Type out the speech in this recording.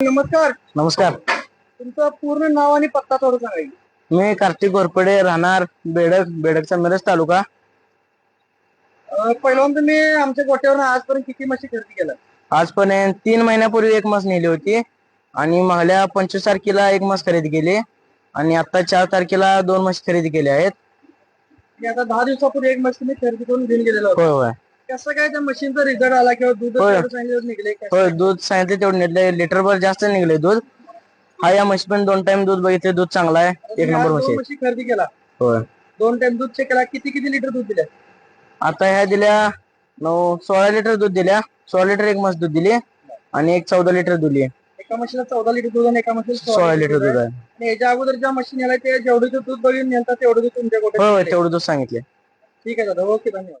नमस्कार. नमस्कार. तुमचं पूर्ण नाव आणि पत्ता थोडं सांगा की. मी कार्तिक गोरपडे राहणार बेडक बेडकचा मिरज तालुका. पहिल्यांदा तुम्ही आमच्या गोट्यावर आजपर्यंत किती म्हशी खरेदी केल्या? आजपर्यंत तीन महिन्यापूर्वी एक मस नेली होती आणि मागल्या पंचवीस तारखेला एक मस खरेदी केली आणि आता चार तारखेला दोन म्हशी खरेदी केल्या आहेत. आता दहा दिवसापूर्वी एक म्हशी तुम्ही खरेदी करून घेऊन गेलेला होता. होय होय. कसं काय त्या मशीनचा रिझल्ट आला किंवा दूध होय. तेवढं सांगितलं निघले काय होय दूध सांगितले तेवढे नेले लिटरभर जास्त निघले दूध. हा या म्हशी पण दोन टाइम दूध बघितले दूध चांगला आहे. एक तुम्ही नंबर आज म्हशी दोन आहे. म्हशी खरेदी केला. होय. दोन टाइम दूध चेक केला किती किती लिटर दूध दिले? आता ह्या दिल्या नऊ सोळा लिटर दूध दिल्या. सोळा लिटर एक म्हस दूध दिली आणि एक चौदा लिटर दूध दिली. एका म्हशीला चौदा लिटर दूध आणि एका म्हशीला सोळा लिटर दूध आहे. आणि याच्या अगोदर ज्या मशीन याला ते जेवढं दूध बघून नेलता तेवढं दूध तुमच्या होय तेवढं दूध सांगितले ठीक आहे दादा ओके धन्यवाद.